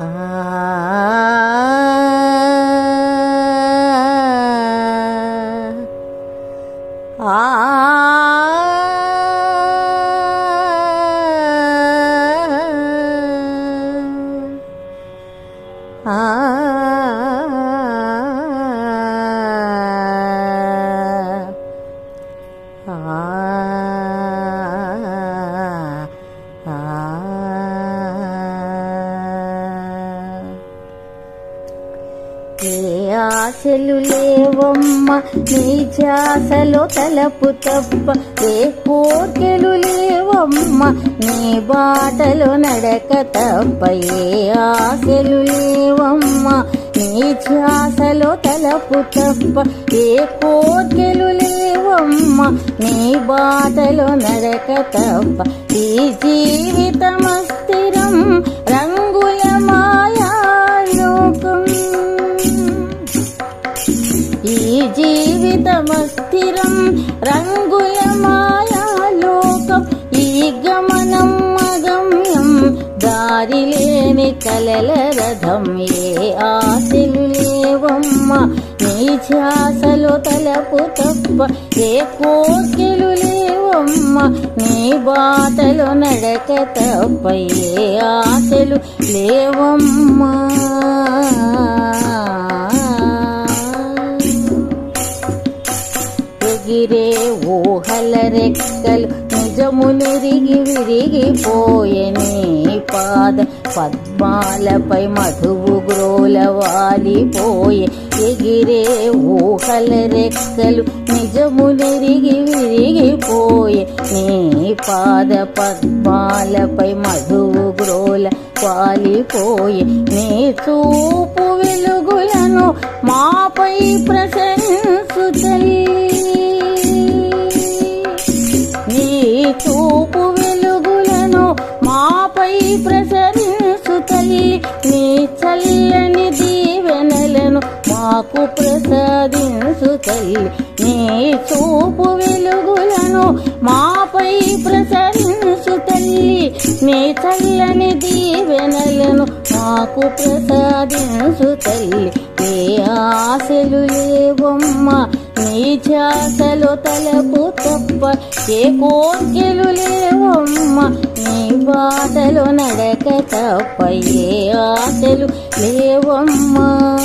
ఏ ఆశలు లేవమ్మ నీ చాసలో తలపు తప్ప ఏ కోర్కెలు లేవమ్మ నీ బాటలో నడక తప్ప ఏ ఆశలు లేవమ్మ నీ ధ్యాసలో తలపు తప్ప ఏ కోర్కెలు లేవమ్మ నీ బాటలో నడక తప్ప ఈ జీవితమస్థిరం రంగు ఈ జీవితమస్థిరం రంగుల మాయాలోకం ఈ గమనం అగమ్యం దారి లేని కలల రథం ఏ ఆశలు లేవమ్మ నీ ధ్యాసలో తలపు తప్ప ఏ కోర్కెలు లేవమ్మ నీ బాటలో నడక తప్ప ఏ ఆశలు లేవమ్మా. రెక్కలు నిజమునిరిగి విరిగిపోయని పాద పద్మాలపై మధువు గ్రోల వాలిపోయే ఎగిరే ఊహల రెక్కలు నిజమునిరిగి విరిగిపోయే నీ పాద పద్మాలపై మధువు గ్రోల వాలిపోయే నీ చూపు వెలుగులను మాపై ప్రశంసు తల్లి నీ చూపు వెలుగులను మాపై ప్రసరించు తల్లి. నీ చల్లని దీవెనలను మాకు ప్రసాదించు తల్లి. నీ చూపు వెలుగులను మాపై ప్రసరించు తల్లి. నీ చల్లని దీవెనలను మాకు ప్రసాదించు తల్లి. ఏ ఆశలు లేవమ్మ నీ ధ్యాసలో తలపు తప్ప ఏ కోర్కెలు లేవమ్మ. నీ బాటలు నడక తప్ప ఏ ఆటలు లేవమ్మా.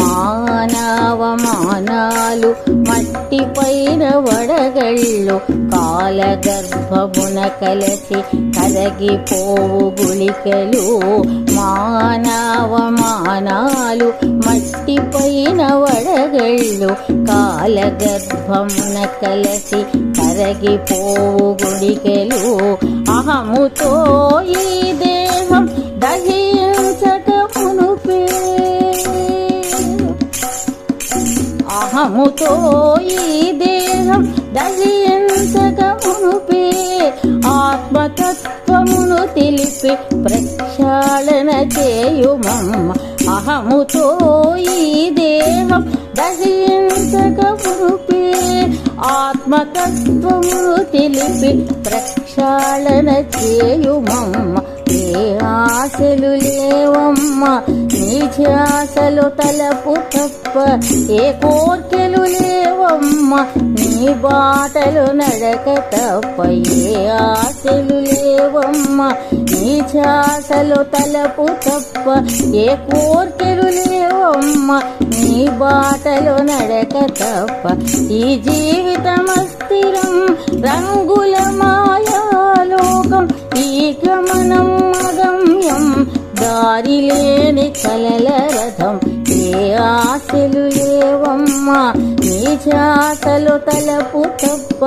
మానవ మానాలు మట్టి పైన వడగళ్ళు కాలగర్భమున కలసి కరగిపోవు గుళికలు. మాన కాలు మట్టి వడగళ్ళు కాలగర్భమున కలసి కరగిపోవు గుడికెలు. అహముతో ఈ దేహం దహించక మునుపే. అహముతో ఈ దేహం దహించక మునుపే. ఆత్మతత్వమును తెలిపి ప్రక్షాళన చేయుమమ్మ. అహముతో ఈ దేహం దహించక మునుపే ఆత్మతత్వమును తెలిపి ప్రక్షాళన చేయుమమ్మ. ఏ ఆశలు లేవమ్మ నీ ఆశలు తలపు తప్ప ఏ కోర్కెలు లేవమ్మ నీ బాటలు నడక తప్ప ఏ ఆశలు లేవమ్మ నీ ఆశలు తలపు తప్ప ఏ కోర్కెలు లేవమ్మ నీ బాటలు నడక తప్ప. ఈ జీవితమస్థిరం రంగుల మాయ ఈ అగమ్యం దారి లేని కలల రథం. ఏ ఆశలు లేవమ్మా నీ చాతలు తలపు తప్ప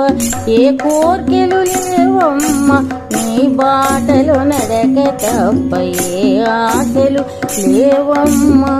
ఏ కోర్కెలు లేవమ్మా నీ బాటలు నడక తప్ప ఏ ఆశలు లేవమ్మా.